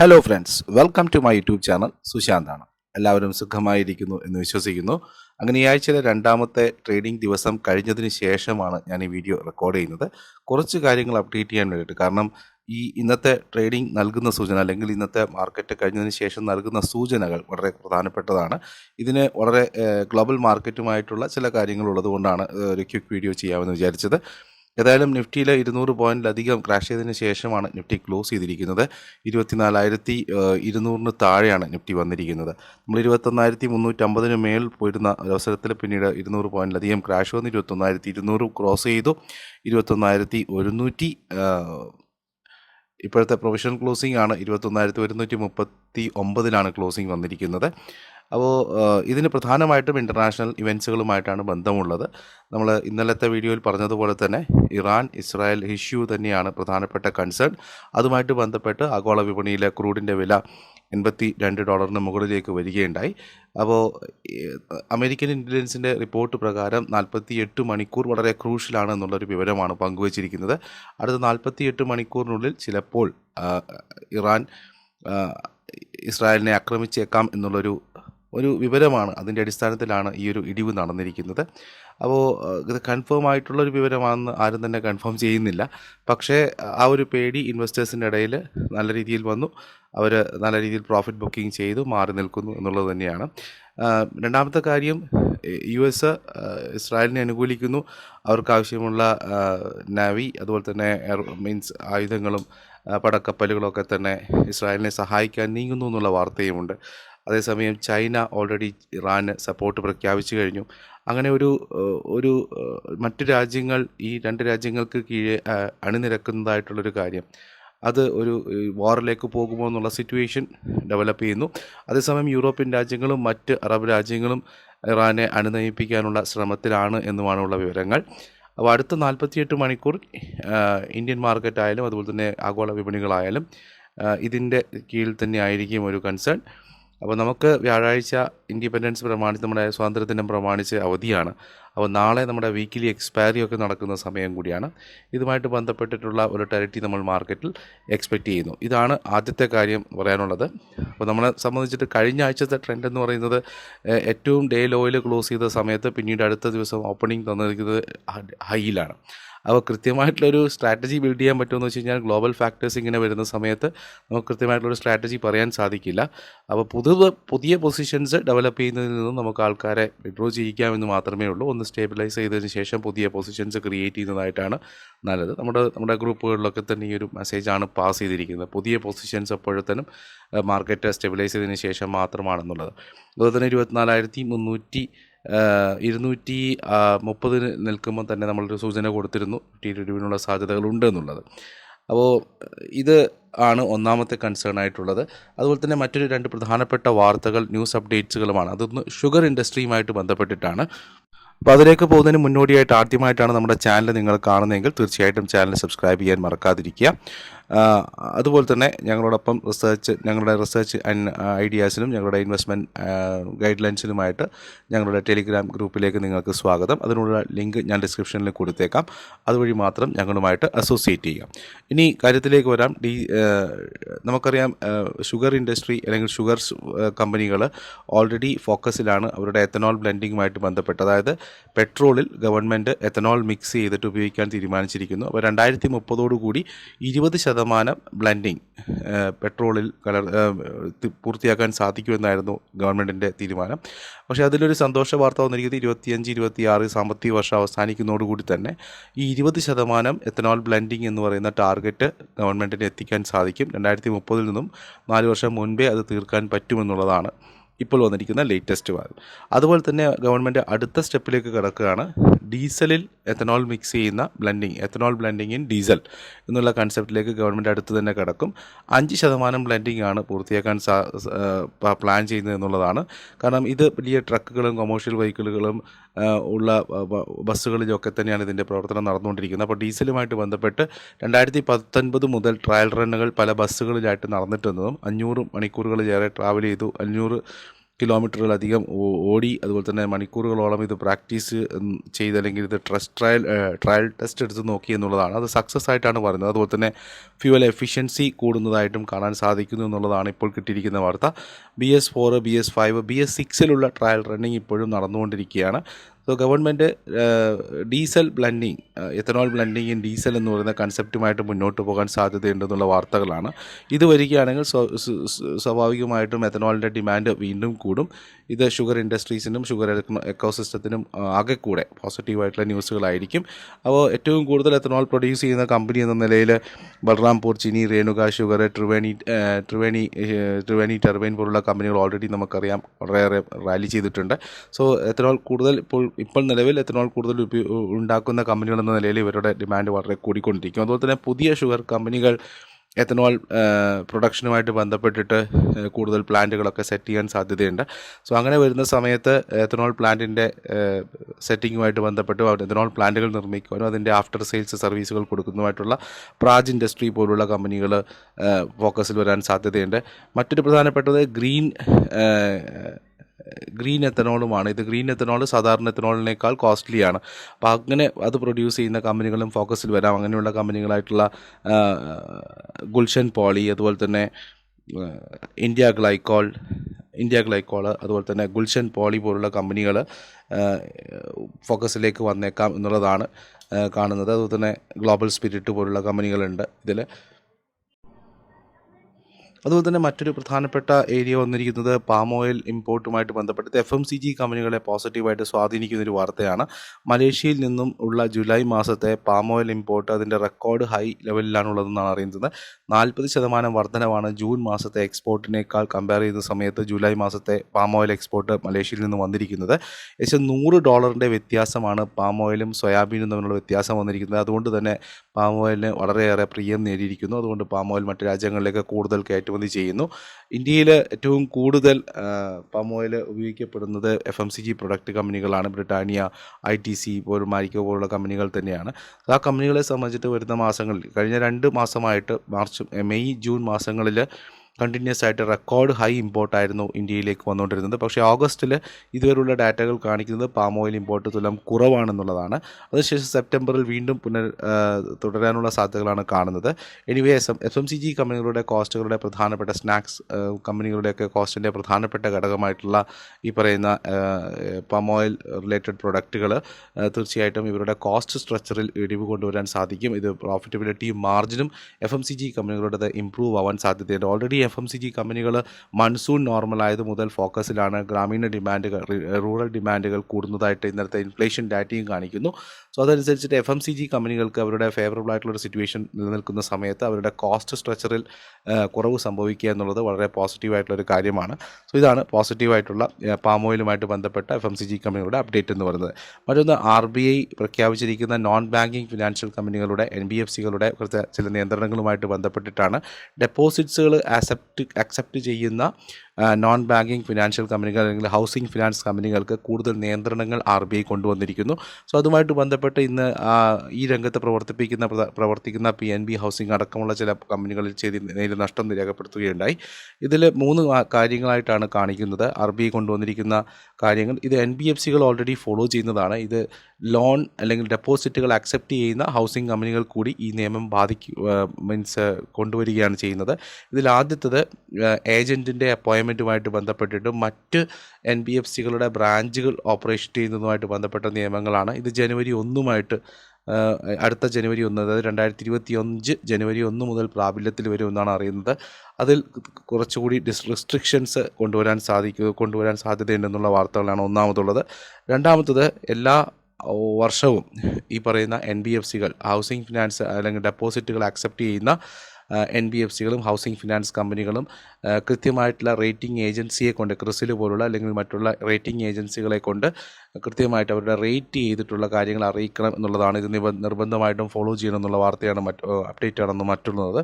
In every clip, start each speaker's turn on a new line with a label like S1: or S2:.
S1: Hello friends welcome to my YouTube channel സുശാന്താണ് എല്ലാവരും സുഖമായിരിക്കുന്നു എന്ന് വിശ്വസിക്കുന്നു. അങ്ങനെ ഈ ആഴ്ചയിലെ രണ്ടാമത്തെ ട്രേഡിംഗ് ദിവസം കഴിഞ്ഞതിന് ശേഷമാണ് ഞാൻ ഈ വീഡിയോ റെക്കോർഡ് ചെയ്യുന്നത്. കുറച്ച് കാര്യങ്ങൾ അപ്ഡേറ്റ് ചെയ്യാൻ വേണ്ടിയിട്ട്. കാരണം ഈ ഇന്നത്തെ ട്രേഡിംഗ് നൽകുന്ന സൂചന അല്ലെങ്കിൽ ഇന്നത്തെ മാർക്കറ്റ് കഴിഞ്ഞതിന് ശേഷം നൽകുന്ന സൂചനകൾ വളരെ പ്രധാനപ്പെട്ടതാണ്. ഇതിന് വളരെ ഗ്ലോബൽ മാർക്കറ്റുമായിട്ടുള്ള ചില കാര്യങ്ങൾ ഉള്ളതുകൊണ്ടാണ് ഒരു ക്വിക്ക് വീഡിയോ ചെയ്യാമെന്ന് വിചാരിച്ചത്. ഏതായാലും നിഫ്റ്റിയിൽ ഇരുന്നൂറ് പോയിന്റിലധികം ക്രാഷ് ചെയ്തതിന് ശേഷമാണ് നിഫ്റ്റി ക്ലോസ് ചെയ്തിരിക്കുന്നത്. ഇരുപത്തിനാലായിരത്തി ഇരുന്നൂറിന് താഴെയാണ് നിഫ്റ്റി വന്നിരിക്കുന്നത്. നമ്മൾ ഇരുപത്തൊന്നായിരത്തി മുന്നൂറ്റമ്പതിന് മേൽ പോയിരുന്ന അവസരത്തിൽ പിന്നീട് ഇരുന്നൂറ് പോയിന്റിലധികം ക്രാഷ് വന്ന്. ഇരുപത്തൊന്നായിരത്തി ഇരുന്നൂറ് ക്രോസ് ചെയ്തു. ഇരുപത്തൊന്നായിരത്തി ഒരുന്നൂറ്റി ഇപ്പോഴത്തെ പ്രൊവിഷണൽ ക്ലോസിംഗ് ആണ്. ഇരുപത്തൊന്നായിരത്തി ഒരുന്നൂറ്റി മുപ്പത്തി ഒമ്പതിലാണ് ക്ലോസിംഗ് വന്നിരിക്കുന്നത്. അപ്പോൾ ഇതിന് പ്രധാനമായിട്ടും ഇന്റർനാഷണൽ ഇവന്റ്സുകളുമായിട്ടാണ് ബന്ധമുള്ളത്. നമ്മൾ ഇന്നലത്തെ വീഡിയോയിൽ പറഞ്ഞതുപോലെ തന്നെ ഇറാൻ ഇസ്രായേൽ ഇഷ്യൂ തന്നെയാണ് പ്രധാനപ്പെട്ട കൺസേൺ അതുമായിട്ട് ബന്ധപ്പെട്ട് ആഗോള വിപണിയിലെ ക്രൂഡിന്റെ വില എൺപത്തി രണ്ട് ഡോളറിന് മുകളിലേക്ക് വരികയുണ്ടായി. അപ്പോൾ അമേരിക്കൻ ഇന്റലിജൻസിന്റെ റിപ്പോർട്ട് പ്രകാരം നാൽപ്പത്തി എട്ട് മണിക്കൂർ വളരെ ക്രൂഷ്യലാണ് എന്നുള്ളൊരു വിവരമാണ് പങ്കുവച്ചിരിക്കുന്നത്. അടുത്ത നാൽപ്പത്തി എട്ട് മണിക്കൂറിനുള്ളിൽ ചിലപ്പോൾ ഇറാൻ ഇസ്രായേലിനെ ആക്രമിച്ചേക്കാം എന്നുള്ളൊരു ഒരു വിവരമാണ്. അതിന്റെ അടിസ്ഥാനത്തിലാണ് ഈ ഒരു ഇടിവ് നടന്നിരിക്കുന്നത്. അപ്പോൾ ഇത് കൺഫേം ആയിട്ടുള്ളൊരു വിവരമാണെന്ന് ആരും തന്നെ കൺഫേം ചെയ്യുന്നില്ല. പക്ഷേ ആ ഒരു പേടി ഇൻവെസ്റ്റേഴ്സിന്റെ ഇടയിൽ നല്ല രീതിയിൽ വന്നു. അവർ നല്ല രീതിയിൽ പ്രോഫിറ്റ് ബുക്കിംഗ് ചെയ്തു മാറി നിൽക്കുന്നു എന്നുള്ളത് തന്നെയാണ്. രണ്ടാമത്തെ കാര്യം യു എസ് ഇസ്രായേലിനെ അനുകൂലിക്കുന്നു. അവർക്ക് ആവശ്യമുള്ള നാവി അതുപോലെ തന്നെ മീൻസ് ആയുധങ്ങളും പടക്കപ്പലുകളൊക്കെ തന്നെ ഇസ്രായേലിനെ സഹായിക്കാൻ നീങ്ങുന്നു എന്നുള്ള വാർത്തയുമുണ്ട്. അതേസമയം ചൈന ഓൾറെഡി ഇറാന് സപ്പോർട്ട് പ്രഖ്യാപിച്ചു കഴിഞ്ഞു. അങ്ങനെ ഒരു ഒരു മറ്റു രാജ്യങ്ങൾ ഈ രണ്ട് രാജ്യങ്ങൾക്ക് കീഴെ അണിനിരക്കുന്നതായിട്ടുള്ളൊരു കാര്യം. അത് ഒരു വാറിലേക്ക് പോകുമോ എന്നുള്ള സിറ്റുവേഷൻ ഡെവലപ്പ് ചെയ്യുന്നു. അതേസമയം യൂറോപ്യൻ രാജ്യങ്ങളും മറ്റ് അറബ് രാജ്യങ്ങളും ഇറാനെ അണിനയിപ്പിക്കാനുള്ള ശ്രമത്തിലാണ് എന്നുമാണുള്ള വിവരങ്ങൾ. അപ്പോൾ അടുത്ത നാൽപ്പത്തിയെട്ട് മണിക്കൂർ ഇന്ത്യൻ മാർക്കറ്റായാലും അതുപോലെ തന്നെ ആഗോള വിപണികളായാലും ഇതിന്റെ കീഴിൽ തന്നെ ആയിരിക്കും ഒരു കൺസേൺ അപ്പോൾ നമുക്ക് വ്യാഴാഴ്ച ഇൻഡിപെൻഡൻസ് പ്രമാണിച്ച് നമ്മുടെ സ്വാതന്ത്ര്യദിനം പ്രമാണിച്ച് അവധിയാണ്. അപ്പോൾ നാളെ നമ്മുടെ വീക്കിലി എക്സ്പയറി ഒക്കെ നടക്കുന്ന സമയം കൂടിയാണ്. ഇതുമായിട്ട് ബന്ധപ്പെട്ടിട്ടുള്ള ഒരു ടെറിറ്റി നമ്മൾ മാർക്കറ്റിൽ എക്സ്പെക്റ്റ് ചെയ്യുന്നു. ഇതാണ് ആദ്യത്തെ കാര്യം പറയാനുള്ളത്. അപ്പോൾ നമ്മളെ സംബന്ധിച്ചിട്ട് കഴിഞ്ഞ ആഴ്ചത്തെ ട്രെൻഡ് എന്ന് പറയുന്നത് ഏറ്റവും ഡേ ലോയിൽ ക്ലോസ് ചെയ്ത സമയത്ത് പിന്നീട് അടുത്ത ദിവസം ഓപ്പണിംഗ് തന്നിരിക്കുന്നത് ഹൈയിലാണ്. അപ്പോൾ കൃത്യമായിട്ടുള്ളൊരു സ്ട്രാറ്റജി ബിൽഡ് ചെയ്യാൻ പറ്റുമെന്ന് വെച്ച് കഴിഞ്ഞാൽ ഗ്ലോബൽ ഫാക്ടേഴ്സ് ഇങ്ങനെ വരുന്ന സമയത്ത് നമുക്ക് കൃത്യമായിട്ടുള്ളൊരു സ്ട്രാറ്റജി പറയാൻ സാധിക്കില്ല. അപ്പോൾ പുതു പുതിയ പൊസിഷൻസ് ഡെവലപ്പ് ചെയ്യുന്നതിൽ നിന്നും നമുക്ക് ആൾക്കാരെ വിഡ്രോ ചെയ്യിക്കാമെന്ന് മാത്രമേ ഉള്ളൂ. ഒന്ന് സ്റ്റേബിലൈസ് ചെയ്തതിന് ശേഷം പുതിയ പൊസിഷൻസ് ക്രിയേറ്റ് ചെയ്യുന്നതായിട്ടാണ് നല്ലത്. നമ്മുടെ നമ്മുടെ ഗ്രൂപ്പുകളിലൊക്കെ തന്നെ ഈ ഒരു മെസ്സേജാണ് പാസ് ചെയ്തിരിക്കുന്നത്. പുതിയ പൊസിഷൻസ് എപ്പോഴത്തേനും മാർക്കറ്റ് സ്റ്റെബിലൈസ് ചെയ്തതിന് ശേഷം മാത്രമാണെന്നുള്ളത്. അതുപോലെ തന്നെ ഇരുപത്തിനാലായിരത്തി മുന്നൂറ്റി ഇരുന്നൂറ്റി മുപ്പതിന് നിൽക്കുമ്പോൾ തന്നെ നമ്മളൊരു സൂചന കൊടുത്തിരുന്നു. ടി ട്വന്റിനുള്ള സാധ്യതകളുണ്ട് എന്നുള്ളത്. അപ്പോൾ ഇത് ആണ് ഒന്നാമത്തെ കൺസേൺ ആയിട്ടുള്ളത്. അതുപോലെ തന്നെ മറ്റൊരു രണ്ട് പ്രധാനപ്പെട്ട വാർത്തകൾ ന്യൂസ് അപ്ഡേറ്റ്സുകളുമാണ് അതൊന്ന് ഷുഗർ ഇൻഡസ്ട്രിയുമായിട്ട് ബന്ധപ്പെട്ടിട്ടാണ്. അപ്പോൾ അതിലേക്ക് പോകുന്നതിന് മുന്നോടിയായിട്ട് ആദ്യമായിട്ടാണ് നമ്മുടെ ചാനൽ നിങ്ങൾ കാണുന്നതെങ്കിൽ തീർച്ചയായിട്ടും ചാനൽ സബ്സ്ക്രൈബ് ചെയ്യാൻ മറക്കാതിരിക്കുക. അതുപോലെ തന്നെ ഞങ്ങളോടൊപ്പം റിസർച്ച് ഞങ്ങളുടെ റിസർച്ച് ഐഡിയാസിനും ഞങ്ങളുടെ ഇൻവെസ്റ്റ്മെന്റ് ഗൈഡ് ലൈൻസിനുമായിട്ട് ഞങ്ങളുടെ ടെലിഗ്രാം ഗ്രൂപ്പിലേക്ക് നിങ്ങൾക്ക് സ്വാഗതം. അതിനുള്ള ലിങ്ക് ഞാൻ ഡിസ്ക്രിപ്ഷനിൽ കൊടുത്തേക്കാം. അതുവഴി മാത്രം ഞങ്ങളുമായിട്ട് അസോസിയേറ്റ് ചെയ്യാം. ഇനി കാര്യത്തിലേക്ക് വരാം. ഡി നമുക്കറിയാം ഷുഗർ ഇൻഡസ്ട്രി അല്ലെങ്കിൽ ഷുഗർ കമ്പനികൾ ഓൾറെഡി ഫോക്കസിലാണ് അവരുടെ എത്തനോൾ ബ്ലെൻഡിങ്ങുമായിട്ട് ബന്ധപ്പെട്ട് അതായത് പെട്രോളിൽ ഗവൺമെന്റ് എത്തനോൾ മിക്സ് ചെയ്തിട്ട് ഉപയോഗിക്കാൻ തീരുമാനിച്ചിരിക്കുന്നു. അപ്പോൾ രണ്ടായിരത്തി മുപ്പതോടുകൂടി ഇരുപത് ബ്ലെൻഡിങ് പെട്രോളിൽ കലർ പൂർത്തിയാക്കാൻ സാധിക്കുമെന്നായിരുന്നു ഗവൺമെന്റിന്റെ തീരുമാനം. പക്ഷേ അതിലൊരു സന്തോഷ വാർത്ത വന്നിരിക്കുന്നത് ഇരുപത്തിയഞ്ച് ഇരുപത്തിയാറ് സാമ്പത്തിക വർഷം അവസാനിക്കുന്നതോടുകൂടി തന്നെ ഈ ഇരുപത് ശതമാനം എത്തനോൾ ബ്ലൻഡിങ് എന്ന് പറയുന്ന ടാർഗറ്റ് ഗവൺമെന്റിന് എത്തിക്കാൻ സാധിക്കും. രണ്ടായിരത്തി മുപ്പതിൽ നിന്നും നാല് വർഷം മുൻപേ അത് തീർക്കാൻ പറ്റുമെന്നുള്ളതാണ്. ഇപ്പോൾ വന്നിരിക്കുന്ന ലേറ്റസ്റ്റ് വാൽവ് അതുപോലെ തന്നെ ഗവൺമെന്റ് അടുത്ത സ്റ്റെപ്പിലേക്ക് കിടക്കുകയാണ് ഡീസലിൽ എത്തനോൾ മിക്സ് ചെയ്യുന്ന blending ethanol blending in diesel എന്നുള്ള കൺസെപ്റ്റിലേക്ക് ഗവൺമെന്റ് അടുത്ത് തന്നെ കിടക്കും. അഞ്ച് ശതമാനം ബ്ലെൻഡിങ് ആണ് പൂർത്തിയാക്കാൻ പ്ലാൻ ചെയ്യുന്നത് എന്നുള്ളതാണ്. കാരണം ഇത് വലിയ ട്രക്കുകളും കൊമേഴ്ഷ്യൽ വെഹിക്കിളുകളും ഉള്ള ബസ്സുകളിലൊക്കെ തന്നെയാണ് ഇതിന്റെ പ്രവർത്തനം നടന്നുകൊണ്ടിരിക്കുന്നത്. അപ്പോൾ ഡീസലുമായിട്ട് ബന്ധപ്പെട്ട് രണ്ടായിരത്തി പത്തൊൻപത് മുതൽ ട്രയൽ റണ്ണുകൾ പല ബസ്സുകളിലായിട്ട് നടന്നിട്ടുണ്ടെന്നും അഞ്ഞൂറ് മണിക്കൂറുകളിലേറെ ട്രാവൽ ചെയ്തു. അഞ്ഞൂറ് കിലോമീറ്ററിലധികം ഓടി അതുപോലെ തന്നെ മണിക്കൂറുകളോളം ഇത് പ്രാക്ടീസ് ചെയ്ത് അല്ലെങ്കിൽ ഇത് ട്രസ്റ്റ് ട്രയൽ ട്രയൽ ടെസ്റ്റ് എടുത്ത് നോക്കി എന്നുള്ളതാണ്. അത് സക്സസ് ആയിട്ടാണ് പറയുന്നത്. അതുപോലെ തന്നെ ഫ്യൂവൽ എഫിഷ്യൻസി കൂടുന്നതായിട്ടും കാണാൻ സാധിക്കുന്നു എന്നുള്ളതാണ് ഇപ്പോൾ കിട്ടിയിരിക്കുന്ന വാർത്ത. B S four B S five B S സിക്സിലുള്ള trial running ഇപ്പോഴും നടന്നുകൊണ്ടിരിക്കുകയാണ്. So government diesel blending ethanol blending in diesel എന്ന് പറയുന്ന കൺസെപ്റ്റുമായിട്ട് മുന്നോട്ട് പോകാൻ സാധ്യതയുണ്ടെന്നുള്ള വാർത്തകളാണ്. ഇത് വരികയാണെങ്കിൽ സ്വാഭാവികമായിട്ടും എത്തനോളിന്റെ ഡിമാൻഡ് വീണ്ടും കൂടും. ഇത് ഷുഗർ ഇൻഡസ്ട്രീസിനും ഷുഗർ എക്കോസിസ്റ്റത്തിനും ആകെ കൂടെ പോസിറ്റീവായിട്ടുള്ള ന്യൂസുകളായിരിക്കും. അപ്പോൾ ഏറ്റവും കൂടുതൽ എത്തനോൾ പ്രൊഡ്യൂസ് ചെയ്യുന്ന കമ്പനി എന്ന നിലയിൽ ബൽറാംപൂർ ചിനി രേണുക ഷുഗർ ട്രിവേണി ട്രിവേണി ട്രിവേണി ടർബൈൻ പോലുള്ള കമ്പനികൾ ഓൾറെഡി നമുക്കറിയാം. വളരെയേറെ റാലി ചെയ്തിട്ടുണ്ട്. സോ എത്തനോൾ കൂടുതൽ ഇപ്പോൾ ഇപ്പോൾ നിലവിൽ എത്തനോൾ കൂടുതൽ ഉണ്ടാക്കുന്ന കമ്പനികൾ എന്ന നിലയിൽ ഇവരുടെ ഡിമാൻഡ് വളരെ കൂടിക്കൊണ്ടിരിക്കും. അതുപോലെ തന്നെ പുതിയ ഷുഗർ കമ്പനികൾ എത്തനോൾ പ്രൊഡക്ഷനുമായിട്ട് ബന്ധപ്പെട്ടിട്ട് കൂടുതൽ പ്ലാന്റുകളൊക്കെ സെറ്റ് ചെയ്യാൻ സാധ്യതയുണ്ട്. സോ അങ്ങനെ വരുന്ന സമയത്ത് എത്തനോൾ പ്ലാന്റിന്റെ സെറ്റിങ്ങുമായിട്ട് ബന്ധപ്പെട്ട് എത്തനോൾ പ്ലാന്റുകൾ നിർമ്മിക്കുവാനും അതിന്റെ ആഫ്റ്റർ സെയിൽസ് സർവീസുകൾ കൊടുക്കുന്നതുമായിട്ടുള്ള പ്രാജ് ഇൻഡസ്ട്രി പോലുള്ള കമ്പനികൾ ഫോക്കസിൽ വരാൻ സാധ്യതയുണ്ട്. മറ്റൊരു പ്രധാനപ്പെട്ടത് ഗ്രീൻ ഗ്രീൻ എത്തനോളുമാണ്. ഇത് ഗ്രീൻ എത്തനോൾ സാധാരണ എത്തനോളിനേക്കാൾ കോസ്റ്റ്ലിയാണ്. അപ്പോൾ അങ്ങനെ അത് പ്രൊഡ്യൂസ് ചെയ്യുന്ന കമ്പനികളും ഫോക്കസിൽ വരാം. അങ്ങനെയുള്ള കമ്പനികളായിട്ടുള്ള ഗുൽഷൻ പോളി അതുപോലെ തന്നെ ഇന്ത്യ ഗ്ലൈക്കോൾ ഇന്ത്യ ഗ്ലൈക്കോൾ അതുപോലെ തന്നെ ഗുൽഷൻ പോളി പോലുള്ള കമ്പനികൾ ഫോക്കസിലേക്ക് വന്നേക്കാം എന്നുള്ളതാണ് കാണുന്നത്. അതുപോലെ തന്നെ ഗ്ലോബൽ സ്പിരിറ്റ് പോലുള്ള കമ്പനികളുണ്ട് ഇതിൽ അതുപോലെ തന്നെ മറ്റൊരു പ്രധാനപ്പെട്ട ഏരിയ വന്നിരിക്കുന്നത് പാം ഓയിൽ ഇമ്പോർട്ടുമായിട്ട് ബന്ധപ്പെട്ട് എഫ് എം സി ജി കമ്പനികളെ പോസിറ്റീവായിട്ട് സ്വാധീനിക്കുന്ന ഒരു വാർത്തയാണ്. മലേഷ്യയിൽ നിന്നും ഉള്ള ജൂലൈ മാസത്തെ പാം ഓയിൽ ഇമ്പോർട്ട് അതിന്റെ റെക്കോർഡ് ഹൈ ലെവലിലാണ് ഉള്ളതെന്നാണ് അറിയുന്നത്. നാൽപ്പത് ശതമാനം വർധനവാണ് ജൂൺ മാസത്തെ എക്സ്പോർട്ടിനേക്കാൾ കമ്പയർ ചെയ്യുന്ന സമയത്ത് ജൂലൈ മാസത്തെ പാം ഓയിൽ എക്സ്പോർട്ട് മലേഷ്യയിൽ നിന്ന് വന്നിരിക്കുന്നത്. ഏകദേശം നൂറ് ഡോളറിന്റെ വ്യത്യാസമാണ് പാം ഓയിലും സോയാബീനും തമ്മിലുള്ള വ്യത്യാസം വന്നിരിക്കുന്നത്. അതുകൊണ്ട് തന്നെ പാം ഓയിലിന് വളരെയേറെ പ്രിയം നേടിയിരിക്കുന്നു. അതുകൊണ്ട് പാം ഓയിൽ മറ്റ് രാജ്യങ്ങളിലേക്ക് കൂടുതൽ കയറ്റുമതി ചെയ്യുന്നു. ഇന്ത്യയിൽ ഏറ്റവും കൂടുതൽ പാം ഓയിൽ ഉപയോഗിക്കപ്പെടുന്നത് F M C G product കമ്പനികളാണ്. ബ്രിട്ടാനിയ ഐ ടി സി പോലും മാരിക്കോ പോലുള്ള കമ്പനികൾ തന്നെയാണ്. ആ കമ്പനികളെ സംബന്ധിച്ചിട്ട് വരുന്ന മാസങ്ങളിൽ കഴിഞ്ഞ രണ്ട് മാസമായിട്ട് മാർച്ച് മെയ് ജൂൺ മാസങ്ങളിൽ കണ്ടിന്യൂസ് ആയിട്ട് റെക്കോർഡ് ഹൈ ഇമ്പോർട്ടായിരുന്നു ഇന്ത്യയിലേക്ക് വന്നുകൊണ്ടിരുന്നത്. പക്ഷേ ഓഗസ്റ്റിൽ ഇതുവരെയുള്ള ഡാറ്റകൾ കാണിക്കുന്നത് പാം ഓയിൽ ഇമ്പോർട്ട് തുലം കുറവാണെന്നുള്ളതാണ്. അതിനുശേഷം സെപ്റ്റംബറിൽ വീണ്ടും പുനർ തുടരാനുള്ള സാധ്യതകളാണ് കാണുന്നത്. Anyway S M F M C G കമ്പനികളുടെ കോസ്റ്റുകളുടെ പ്രധാനപ്പെട്ട സ്നാക്സ് കമ്പനികളുടെയൊക്കെ കോസ്റ്റിന്റെ പ്രധാനപ്പെട്ട ഘടകമായിട്ടുള്ള ഈ പറയുന്ന പാം ഓയിൽ റിലേറ്റഡ് പ്രൊഡക്റ്റുകൾ തീർച്ചയായിട്ടും ഇവരുടെ കോസ്റ്റ് സ്ട്രക്ചറിൽ ഇടിവ് കൊണ്ടുവരാൻ സാധിക്കും. ഇത് പ്രോഫിറ്റബിലിറ്റിയും മാർജിനും എഫ് എം സി ജി കമ്പനികളുടേത് ഇമ്പ്രൂവ് ആവാൻ സാധ്യതയുണ്ട്. Already F M C G കമ്പനികൾ മൺസൂൺ നോർമൽ ആയത് മുതൽ ഫോക്കസിലാണ് ഗ്രാമീണ ഡിമാൻഡുകൾ റൂറൽ ഡിമാൻഡുകൾ കൂടുന്നതായിട്ട് ഇന്നത്തെ ഇൻഫ്ലേഷൻ ഡാറ്റയും കാണിക്കുന്നു. സോ അതനുസരിച്ചിട്ട് എഫ് എം സി ജി കമ്പനികൾക്ക് അവരുടെ ഫേവറബിൾ ആയിട്ടുള്ള ഒരു സിറ്റുവേഷൻ നിലനിൽക്കുന്ന സമയത്ത് അവരുടെ കോസ്റ്റ് സ്ട്രക്ചറിൽ കുറവ് സംഭവിക്കുക എന്നുള്ളത് വളരെ പോസിറ്റീവായിട്ടുള്ള ഒരു കാര്യമാണ്. സോ ഇതാണ് പോസിറ്റീവായിട്ടുള്ള പാം ഓയിലുമായിട്ട് ബന്ധപ്പെട്ട എഫ് എം സി ജി കമ്പനികളുടെ അപ്ഡേറ്റ് എന്ന് പറയുന്നത്. മറ്റൊന്ന് ആർ ബി ഐ പ്രഖ്യാപിച്ചിരിക്കുന്ന നോൺ ബാങ്കിങ് ഫിനാൻഷ്യൽ കമ്പനികളുടെ എൻ ബി എഫ് സികളുടെ ചില നിയന്ത്രണങ്ങളുമായിട്ട് ബന്ധപ്പെട്ടിട്ടാണ്. ഡെപ്പോസിറ്റ്സുകൾ ആക്സെപ്റ്റ് അക്സെപ്റ്റ് ചെയ്യുന്ന നോൺ ബാങ്കിങ് ഫിനാൻഷ്യൽ കമ്പനികൾ അല്ലെങ്കിൽ ഹൗസിംഗ് ഫിനാൻസ് കമ്പനികൾക്ക് കൂടുതൽ നിയന്ത്രണങ്ങൾ ആർ ബി ഐ കൊണ്ടുവന്നിരിക്കുന്നു. സോ അതുമായിട്ട് ബന്ധപ്പെട്ട് ഇന്ന് ഈ രംഗത്ത് പ്രവർത്തിപ്പിക്കുന്ന പ്രവർത്തിക്കുന്ന പി എൻ ബി ഹൗസിംഗ് അടക്കമുള്ള ചില കമ്പനികളിൽ ചെയ്ത് നേരിൽ നഷ്ടം രേഖപ്പെടുത്തുകയുണ്ടായി ഇതിൽ മൂന്ന് കാര്യങ്ങളായിട്ടാണ് കാണിക്കുന്നത്. ആർ ബി ഐ കൊണ്ടുവന്നിരിക്കുന്ന കാര്യങ്ങൾ. ഇത് എൻ ബി എഫ് സികൾ ഓൾറെഡി ഫോളോ ചെയ്യുന്നതാണ്. ഇത് ലോൺ അല്ലെങ്കിൽ ഡെപ്പോസിറ്റുകൾ അക്സെപ്റ്റ് ചെയ്യുന്ന ഹൗസിംഗ് കമ്പനികൾ കൂടി ഈ നിയമം ബാധിക്കും മീൻസ് കൊണ്ടുവരികയാണ് ചെയ്യുന്നത്. ഇതിൽ ആദ്യത്തത് ഏജന്റിന്റെ അപ്പോയിൻമെന്റുമായിട്ട് ബന്ധപ്പെട്ടിട്ടും മറ്റ് എൻ ബി എഫ് സികളുടെ ബ്രാഞ്ചുകൾ ഓപ്പറേഷൻ ചെയ്യുന്നതുമായിട്ട് ബന്ധപ്പെട്ട നിയമങ്ങളാണ്. ഇത് ജനുവരി ഒന്നുമായിട്ട് അടുത്ത ജനുവരി ഒന്ന് അതായത് രണ്ടായിരത്തി ഇരുപത്തി അഞ്ച് ജനുവരി ഒന്ന് മുതൽ പ്രാബല്യത്തിൽ വരുമെന്നാണ് അറിയുന്നത്. അതിൽ കുറച്ചുകൂടി ഡിസ് റെസ്ട്രിക്ഷൻസ് കൊണ്ടുവരാൻ സാധിക്കുക കൊണ്ടുവരാൻ സാധ്യതയുണ്ടെന്നുള്ള വാർത്തകളാണ് ഒന്നാമതുള്ളത്. രണ്ടാമത്തത് എല്ലാ വർഷവും ഈ പറയുന്ന എൻ ബി എഫ് സികൾ ഹൗസിംഗ് ഫിനാൻസ് അല്ലെങ്കിൽ ഡെപ്പോസിറ്റുകൾ അക്സെപ്റ്റ് ചെയ്യുന്ന എൻ ബി എഫ് സികളും ഹൗസിംഗ് ഫിനാൻസ് കമ്പനികളും കൃത്യമായിട്ടുള്ള റേറ്റിംഗ് ഏജൻസിയെ കൊണ്ട് ക്രിസിൽ പോലുള്ള അല്ലെങ്കിൽ മറ്റുള്ള റേറ്റിംഗ് ഏജൻസികളെ കൊണ്ട് കൃത്യമായിട്ട് അവരുടെ റേറ്റ് ചെയ്തിട്ടുള്ള കാര്യങ്ങൾ അറിയിക്കണം എന്നുള്ളതാണ്. ഇത് നിർബന്ധമായിട്ടും ഫോളോ ചെയ്യണം എന്നുള്ള വാർത്തയാണ് മറ്റ് അപ്ഡേറ്റ് ആണെന്ന് മറ്റുള്ളത്.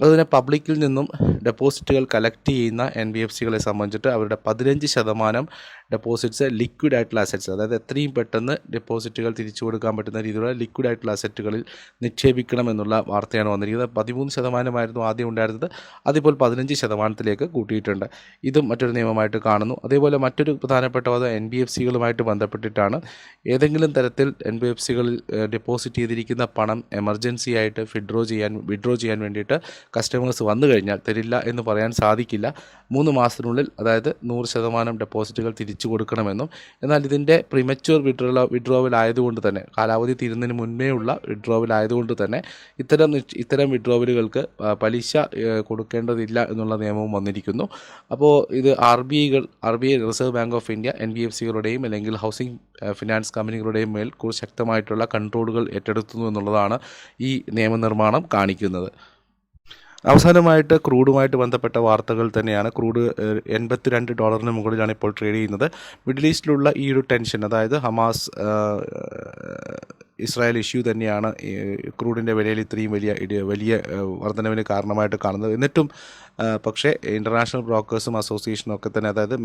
S1: അതുപോലെ പബ്ലിക്കിൽ നിന്നും ഡെപ്പോസിറ്റുകൾ കളക്ട് ചെയ്യുന്ന എൻ ബി എഫ് സികളെ സംബന്ധിച്ചിട്ട് അവരുടെ പതിനഞ്ച് ശതമാനം ഡെപ്പോസിറ്റ്സ് ലിക്വിഡ് ആയിട്ടുള്ള അസറ്റ്സ് അതായത് എത്രയും പെട്ടെന്ന് ഡെപ്പോസിറ്റുകൾ തിരിച്ചു കൊടുക്കാൻ പറ്റുന്ന രീതിയിലുള്ള ലിക്വിഡ് ആയിട്ടുള്ള അസറ്റുകളിൽ നിക്ഷേപിക്കണം എന്നുള്ള വാർത്തയാണ് വന്നിരിക്കുന്നത്. പതിമൂന്ന് ശതമാനമായിരുന്നു ആദ്യം ഉണ്ടായിരുന്നത്. അതിപ്പോൾ പതിനഞ്ച് ശതമാനത്തിലേക്ക് കൂട്ടിയിട്ടുണ്ട്. ഇതും മറ്റൊരു നിയമമായിട്ട് കാണുന്നു. അതേപോലെ മറ്റൊരു പ്രധാനപ്പെട്ട അത് എൻ ബി എഫ് സികളുമായിട്ട് ബന്ധപ്പെട്ടിട്ടാണ്. ഏതെങ്കിലും തരത്തിൽ എൻ ബി എഫ് സികളിൽ ഡെപ്പോസിറ്റ് ചെയ്തിരിക്കുന്ന പണം എമർജൻസി ആയിട്ട് വിഡ്രോ ചെയ്യാൻ വിഡ്രോ ചെയ്യാൻ വേണ്ടിയിട്ട് കസ്റ്റമേഴ്സ് വന്നു കഴിഞ്ഞാൽ തരില്ല എന്ന് പറയാൻ സാധിക്കില്ല. മൂന്ന് മാസത്തിനുള്ളിൽ അതായത് നൂറ് ശതമാനം ഡെപ്പോസിറ്റുകൾ തിരിച്ചു കൊടുക്കണമെന്നും എന്നാൽ ഇതിന്റെ പ്രിമച്യൂർ വിഡ്രോ വിഡ്രോവൽ ആയതുകൊണ്ട് തന്നെ കാലാവധി തീരുന്നതിന് മുന്നേ ഉള്ള വിഡ്രോവൽ ആയതുകൊണ്ട് തന്നെ ഇത്തരം ഇത്തരം വിഡ്രോവലുകൾക്ക് പലിശ കൊടുക്കേണ്ടതില്ല എന്നുള്ള നിയമവും വന്നിരിക്കുന്നു. അപ്പോൾ ഇത് R B ഐകൾ R B I Reserve Bank of India N B F സികളുടെയും അല്ലെങ്കിൽ ഹൗസിംഗ് ഫിനാൻസ് കമ്പനികളുടെയും മേൽ കൂടുതൽ ശക്തമായിട്ടുള്ള കൺട്രോളുകൾ ഏറ്റെടുത്തുന്നു എന്നുള്ളതാണ് ഈ നിയമനിർമ്മാണം കാണിക്കുന്നത്. അവസാനമായിട്ട് ക്രൂഡുമായിട്ട് ബന്ധപ്പെട്ട വാർത്തകൾ തന്നെയാണ്. ക്രൂഡ് എൺപത്തി രണ്ട് ഡോളറിന് മുകളിലാണ് ഇപ്പോൾ ട്രേഡ് ചെയ്യുന്നത്. മിഡിൽ ഈസ്റ്റിലുള്ള ഈ ഒരു ടെൻഷൻ അതായത് ഹമാസ് ഇസ്രായേൽ ഇഷ്യൂ തന്നെയാണ് ക്രൂഡിന്റെ വിലയിൽ ഇത്രയും വലിയ വലിയ വർധനവിന് കാരണമായിട്ട് കാണുന്നത്. എന്നിട്ടും പക്ഷേ ഇന്റർനാഷണൽ ബ്രോക്കേഴ്സും അസോസിയേഷനും ഒക്കെ തന്നെ അതായത്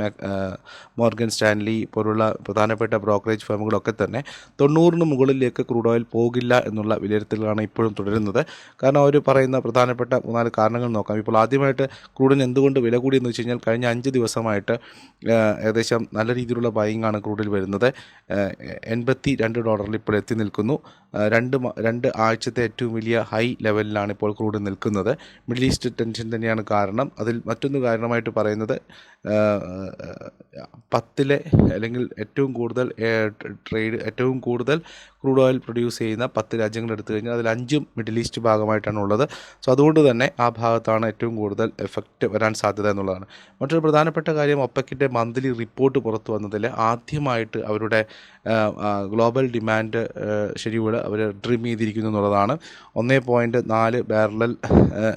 S1: മോർഗൻ സ്റ്റാൻലി പോലുള്ള പ്രധാനപ്പെട്ട ബ്രോക്കറേജ് ഫേമുകളൊക്കെ തന്നെ തൊണ്ണൂറിന് മുകളിലേക്ക് ക്രൂഡ് ഓയിൽ പോകില്ല എന്നുള്ള വിലയിരുത്തലാണ് ഇപ്പോഴും തുടരുന്നത്. കാരണം അവർ പറയുന്ന പ്രധാനപ്പെട്ട മൂന്നാൽ കാരണങ്ങൾ നോക്കാം. ഇപ്പോൾ ആദ്യമായിട്ട് ക്രൂഡിന് എന്തുകൊണ്ട് വില കൂടിയെന്ന് വെച്ച് കഴിഞ്ഞാൽ കഴിഞ്ഞ അഞ്ച് ദിവസമായിട്ട് ഏകദേശം നല്ല രീതിയിലുള്ള ബൈങ് ആണ് ക്രൂഡിൽ വരുന്നത്. എൺപത്തി രണ്ട് ഡോളറിൽ ഇപ്പോൾ എത്തി നിൽക്കുന്നു. രണ്ട് രണ്ട് ആഴ്ചത്തെ ഏറ്റവും വലിയ ഹൈ ലെവലിലാണ് ഇപ്പോൾ ക്രൂഡ് നിൽക്കുന്നത്. മിഡിൽ ഈസ്റ്റ് ടെൻഷൻ തന്നെയാണ് കാരണം. അതിൽ മറ്റൊന്ന് കാരണമായിട്ട് പറയുന്നത് പത്തിലെ അല്ലെങ്കിൽ ഏറ്റവും കൂടുതൽ ട്രേഡ് ഏറ്റവും കൂടുതൽ ക്രൂഡ് ഓയിൽ പ്രൊഡ്യൂസ് ചെയ്യുന്ന പത്ത് രാജ്യങ്ങൾ എടുത്തു കഴിഞ്ഞാൽ അതിൽ അഞ്ചും മിഡിൽ ഈസ്റ്റ് ഭാഗമായിട്ടാണ് ഉള്ളത് സോ അതുകൊണ്ട് തന്നെ ആ ഭാഗത്താണ് ഏറ്റവും കൂടുതൽ എഫക്റ്റ് വരാൻ സാധ്യത എന്നുള്ളതാണ്. മറ്റൊരു പ്രധാനപ്പെട്ട കാര്യം ഒപ്പക്കിന്റെ മന്ത്ലി റിപ്പോർട്ട് പുറത്തു വന്നതിൽ ആദ്യമായിട്ട് അവരുടെ ഗ്ലോബൽ ഡിമാൻഡ് ഷെഡ്യൂൾ അവർ ഡ്രിം ചെയ്തിരിക്കുന്നു എന്നുള്ളതാണ്. ഒന്നേ പോയിന്റ് നാല് ബാരലൽ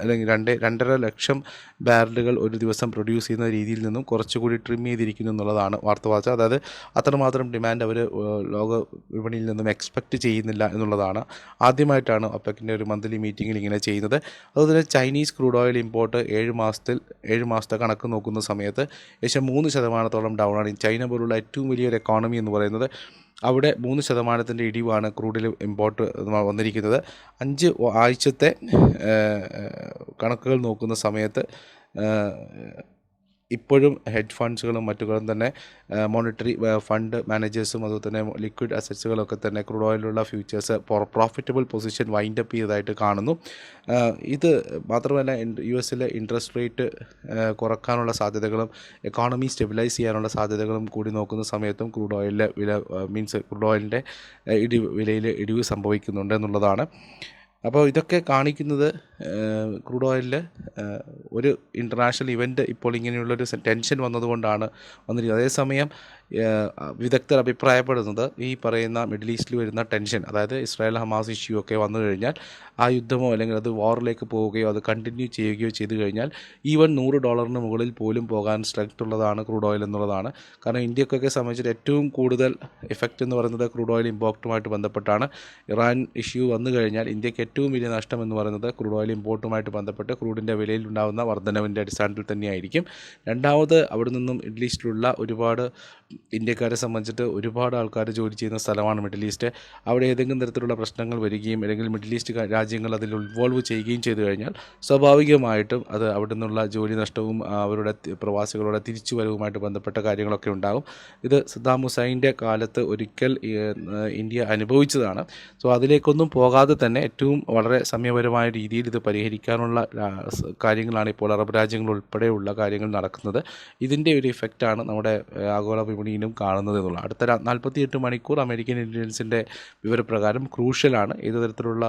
S1: അല്ലെങ്കിൽ രണ്ട് രണ്ടര ലക്ഷം ബാരലുകൾ ഒരു ദിവസം പ്രൊഡ്യൂസ് ചെയ്യുന്ന രീതിയിൽ നിന്നും കുറച്ചുകൂടി ട്രിം ചെയ്തിരിക്കുന്നു എന്നുള്ളതാണ് വാർത്ത വാർത്ത. അതായത് അത്രമാത്രം ഡിമാൻഡ് അവർ ലോക വിപണിയിൽ നിന്നും എക്സ്പെക്റ്റ് ചെയ്യുന്നില്ല എന്നുള്ളതാണ് ആദ്യമായിട്ടാണ് ഒപ്പക്കിന്റെ ഒരു മന്ത്ലി മീറ്റിങ്ങിൽ ഇങ്ങനെ ചെയ്യുന്നത്. അതുപോലെ ചൈനീസ് ക്രൂഡ് ഓയിൽ ഇമ്പോർട്ട് ഏഴ് മാസത്തിൽ ഏഴ് മാസത്തെ കണക്ക് നോക്കുന്ന സമയത്ത് ഏകദേശം മൂന്ന് ശതമാനത്തോളം ഡൗൺ ആണ്. ചൈന പോലുള്ള ഏറ്റവും വലിയൊരു എക്കോണമി എന്ന് പറയുന്നത് അവിടെ മൂന്ന് ശതമാനത്തിന്റെ ഇടിവാണ് ക്രൂഡിൽ ഇമ്പോർട്ട് വന്നിരിക്കുന്നത്. അഞ്ച് ആഴ്ചത്തെ കണക്കുകൾ നോക്കുന്ന സമയത്ത് ഇപ്പോഴും ഹെഡ് ഫണ്ട്സുകളും മറ്റുകളും തന്നെ മോണിറ്ററി ഫണ്ട് മാനേജേഴ്സും അതുപോലെ തന്നെ ലിക്വിഡ് അസറ്റ്സുകളൊക്കെ തന്നെ crude ഓയിലുള്ള futures profitable position wind up ചെയ്തതായിട്ട് കാണുന്നു. ഇത് മാത്രമല്ല യു എസിലെ ഇൻട്രസ്റ്റ് റേറ്റ് കുറക്കാനുള്ള സാധ്യതകളും എക്കോണമി സ്റ്റെബിലൈസ് ചെയ്യാനുള്ള സാധ്യതകളും കൂടി നോക്കുന്ന സമയത്തും ക്രൂഡ് ഓയിലിലെ വില മീൻസ് ക്രൂഡ് ഓയിലിന്റെ ഇടിവ് വിലയിൽ ഇടിവ് സംഭവിക്കുന്നുണ്ട് എന്നുള്ളതാണ്. അപ്പോൾ ഇതൊക്കെ കാണിക്കുന്നത് ക്രൂഡ് ഓയിലിൽ ഒരു ഇന്റർനാഷണൽ ഇവന്റ് ഇപ്പോൾ ഇങ്ങനെയുള്ളൊരു ടെൻഷൻ വന്നതുകൊണ്ടാണ് വന്നിരിക്കുന്നത്. അതേസമയം വിദഗ്ധർ അഭിപ്രായപ്പെടുന്നത് ഈ പറയുന്ന മിഡിൽ ഈസ്റ്റിൽ വരുന്ന ടെൻഷൻ അതായത് ഇസ്രായേൽ ഹമാസ് ഇഷ്യൂ ഒക്കെ വന്നു കഴിഞ്ഞാൽ ആ യുദ്ധമോ അല്ലെങ്കിൽ അത് വാറിലേക്ക് പോവുകയോ അത് കണ്ടിന്യൂ ചെയ്യുകയോ ചെയ്തു കഴിഞ്ഞാൽ ഈവൻ നൂറ് ഡോളറിന് മുകളിൽ പോലും പോകാൻ സ്ട്രെങ്ത് ഉള്ളതാണ് ക്രൂഡ് ഓയിൽ എന്നുള്ളതാണ്. കാരണം ഇന്ത്യക്കൊക്കെ സംബന്ധിച്ചിട്ട് ഏറ്റവും കൂടുതൽ എഫക്റ്റ് എന്ന് പറയുന്നത് ക്രൂഡ് ഓയിൽ ഇമ്പോർട്ടുമായിട്ട് ബന്ധപ്പെട്ടാണ്. ഇറാൻ ഇഷ്യൂ വന്നു കഴിഞ്ഞാൽ ഇന്ത്യയ്ക്ക് ഏറ്റവും വലിയ നഷ്ടം എന്ന് പറയുന്നത് ക്രൂഡ് ഓയിൽ ഇമ്പോർട്ടുമായിട്ട് ബന്ധപ്പെട്ട് ക്രൂഡിന്റെ വിലയിൽ ഉണ്ടാകുന്ന വർധനവിന്റെ അടിസ്ഥാനത്തിൽ തന്നെയായിരിക്കും. രണ്ടാമത് അവിടെ നിന്നും മിഡിൽ ഈസ്റ്റിലുള്ള ഒരുപാട് ഇന്ത്യക്കാരെ സംബന്ധിച്ചിട്ട് ഒരുപാട് ആൾക്കാർ ജോലി ചെയ്യുന്ന സ്ഥലമാണ് മിഡിൽ ഈസ്റ്റ്. അവിടെ ഏതെങ്കിലും തരത്തിലുള്ള പ്രശ്നങ്ങൾ വരികയും അല്ലെങ്കിൽ മിഡിൽ ഈസ്റ്റ് രാജ്യങ്ങൾ അതിൽ ഇൻവോൾവ് ചെയ്യുകയും ചെയ്തു കഴിഞ്ഞാൽ സ്വാഭാവികമായിട്ടും അത് അവിടെ നിന്നുള്ള ജോലി നഷ്ടവും അവരുടെ പ്രവാസികളുടെ തിരിച്ചുവരവുമായിട്ട് ബന്ധപ്പെട്ട കാര്യങ്ങളൊക്കെ ഉണ്ടാകും ഇത് സദ്ദാം ഹുസൈന്റെ കാലത്ത് ഒരിക്കൽ ഇന്ത്യ അനുഭവിച്ചതാണ്. സോ അതിലേക്കൊന്നും പോകാതെ തന്നെ ഏറ്റവും വളരെ സമയപരമായ രീതിയിൽ ഇത് പരിഹരിക്കാനുള്ള കാര്യങ്ങളാണ് ഇപ്പോൾ അറബ് രാജ്യങ്ങൾ ഉൾപ്പെടെയുള്ള കാര്യങ്ങൾ നടക്കുന്നത്. ഇതിന്റെ ഒരു ഇഫക്റ്റാണ് നമ്മുടെ ആഗോള ആഗോള വിപണിയിലും കാണുന്നത് എന്നുള്ളത് അടുത്ത നാൽപ്പത്തിയെട്ട് മണിക്കൂർ അമേരിക്കൻ ഇന്റലിജൻസിന്റെ വിവരപ്രകാരം ക്രൂഷ്യലാണ്. ഏത് തരത്തിലുള്ള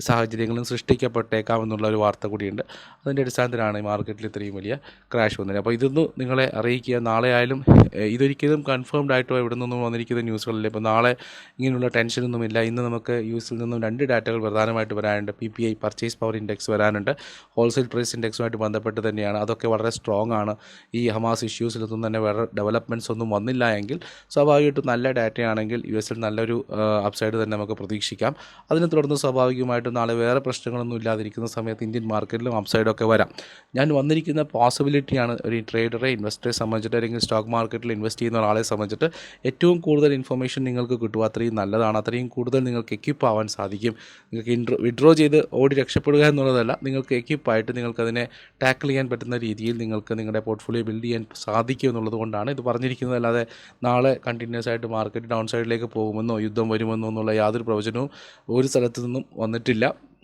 S1: സാഹചര്യങ്ങളും സൃഷ്ടിക്കപ്പെട്ടേക്കാം എന്നുള്ള ഒരു വാർത്ത കൂടിയുണ്ട്. അതിന്റെ അടിസ്ഥാനത്തിലാണ് ഈ മാർക്കറ്റിൽ ഇത്രയും വലിയ ക്രാഷ് വന്നത്. അപ്പോൾ ഇതൊന്ന് നിങ്ങളെ അറിയിക്കുക നാളെ ആയാലും ഇതൊരിക്കലും കൺഫേംഡ് ആയിട്ടോ ഇവിടെ നിന്നും വന്നിരിക്കുന്ന ന്യൂസുകളിൽ ഇപ്പോൾ നാളെ ഇങ്ങനെയുള്ള ടെൻഷനൊന്നുമില്ല ഇന്ന് നമുക്ക് യൂസിൽ നിന്നും രണ്ട് ഡാറ്റകൾ പ്രധാനമായിട്ട് വരാനുണ്ട്. P P I purchase power index വരാനുണ്ട്. ഹോൾസെയിൽ പ്രൈസ് ഇൻഡെക്സുമായിട്ട് ബന്ധപ്പെട്ട് തന്നെയാണ്. അതൊക്കെ വളരെ സ്ട്രോങ് ആണ്. ഈ ഹമാസ് ഇഷ്യൂസിലൊന്നും തന്നെ വേറെ ഡെവലപ്മെന്റ്സ് ഒന്നും വന്നില്ല എങ്കിൽ സ്വാഭാവികമായിട്ടും നല്ല ഡാറ്റയാണെങ്കിൽ യു എസിൽ നല്ലൊരു അപ്സൈഡ് തന്നെ നമുക്ക് പ്രതീക്ഷിക്കാം. അതിനെ തുടർന്ന് സ്വാഭാവികമായിട്ടും സ്വാഭാവികമായിട്ടും നാളെ വേറെ പ്രശ്നങ്ങളൊന്നും ഇല്ലാതിരിക്കുന്ന സമയത്ത് ഇന്ത്യൻ മാർക്കറ്റിലും അപ്സൈഡൊക്കെ വരാം. ഞാൻ വന്നിരിക്കുന്ന പോസിബിലിറ്റിയാണ് ഒരു ട്രേഡറെ ഇൻവെസ്റ്ററെ സംബന്ധിച്ചിട്ട് അല്ലെങ്കിൽ സ്റ്റോക്ക് മാർക്കറ്റിൽ ഇൻവെസ്റ്റ് ചെയ്യുന്ന ഒരാളെ സംബന്ധിച്ചിട്ട് ഏറ്റവും കൂടുതൽ ഇൻഫർമേഷൻ നിങ്ങൾക്ക് കിട്ടുക അത്രയും നല്ലതാണ്. അത്രയും കൂടുതൽ നിങ്ങൾക്ക് എക്യുപ്പ് ആവാൻ സാധിക്കും. നിങ്ങൾക്ക് ഇൻട്രോ വിഡ്രോ ചെയ്ത് ഓടി രക്ഷപ്പെടുക എന്നുള്ളതല്ല നിങ്ങൾക്ക് എക്യുപ്പായിട്ട് നിങ്ങൾക്കതിനെ ടാക്കിൾ ചെയ്യാൻ പറ്റുന്ന രീതിയിൽ നിങ്ങൾക്ക് നിങ്ങളുടെ പോർട്ട്ഫോളിയോ ബിൽഡ് ചെയ്യാൻ സാധിക്കും എന്നുള്ളത് കൊണ്ടാണ് ഇത് പറഞ്ഞിരിക്കുന്നത്. അല്ലാതെ നാളെ കണ്ടിന്യൂസ് ആയിട്ട് മാർക്കറ്റ് ഡൗൺ സൈഡിലേക്ക് പോകുമെന്നോ യുദ്ധം വരുമെന്നോ എന്നുള്ള യാതൊരു പ്രവചനവും ഒരു സ്ഥലത്തു നിന്നും വന്നിട്ടില്ല.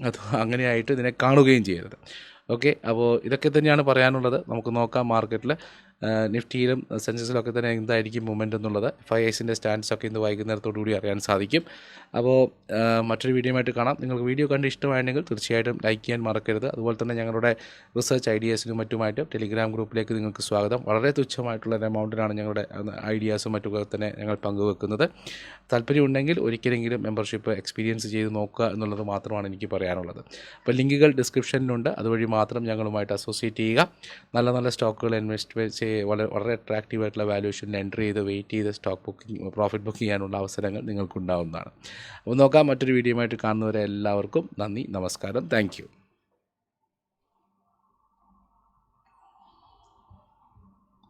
S1: അത് അങ്ങനെയായിട്ട് ഇതിനെ കാണുകയും ചെയ്യരുത്. ഓക്കെ? അപ്പോൾ ഇതൊക്കെ തന്നെയാണ് പറയാനുള്ളത്. നമുക്ക് നോക്കാം മാർക്കറ്റിൽ നിഫ്റ്റിയിലും സെൻസസിലൊക്കെ തന്നെ എന്തായിരിക്കും മൂവ്മെന്റ് എന്നുള്ളത് എഫ് ഐ എസിന്റെ സ്റ്റാൻഡ്സൊക്കെ ഇന്ന് വൈകുന്നേരത്തോടു കൂടി അറിയാൻ സാധിക്കും. അപ്പോൾ മറ്റൊരു വീഡിയോയുമായിട്ട് കാണാം. നിങ്ങൾക്ക് വീഡിയോ കണ്ട് ഇഷ്ടമായെങ്കിൽ തീർച്ചയായിട്ടും ലൈക്ക് ചെയ്യാൻ മറക്കരുത്. അതുപോലെ തന്നെ ഞങ്ങളുടെ റിസർച്ച് ഐഡിയാസിനും മറ്റുമായിട്ട് ടെലിഗ്രാം ഗ്രൂപ്പിലേക്ക് നിങ്ങൾക്ക് സ്വാഗതം. വളരെ തുച്ഛമായിട്ടുള്ള ഒരു എമൗണ്ടിനാണ് ഞങ്ങളുടെ ഐഡിയാസും മറ്റൊക്കെ തന്നെ ഞങ്ങൾ പങ്കുവെക്കുന്നത്. താല്പര്യമുണ്ടെങ്കിൽ ഒരിക്കലെങ്കിലും മെമ്പർഷിപ്പ് എക്സ്പീരിയൻസ് ചെയ്ത് നോക്കുക എന്നുള്ളത് മാത്രമാണ് എനിക്ക് പറയാനുള്ളത്. അപ്പോൾ ലിങ്കുകൾ ഡിസ്ക്രിപ്ഷനിലുണ്ട്. അതുവഴി മാത്രം ഞങ്ങളുമായിട്ട് അസോസിയേറ്റ് ചെയ്യുക. നല്ല നല്ല സ്റ്റോക്കുകൾ ഇൻവെസ്റ്റ് വളരെ വളരെ അട്രാക്റ്റീവ് ആയിട്ടുള്ള വാല്യൂഷനിൽ എൻട്രി ചെയ്ത് വെയിറ്റ് ചെയ്ത് സ്റ്റോക്ക് ബുക്കിംഗ് പ്രോഫിറ്റ് ബുക്ക് ചെയ്യാനുള്ള അവസരങ്ങൾ നിങ്ങൾക്കുണ്ടാവുന്നതാണ്. അപ്പോൾ നോക്കാം മറ്റൊരു വീഡിയോ ആയിട്ട് കാണുന്നവരെ എല്ലാവർക്കും നന്ദി നമസ്കാരം. താങ്ക്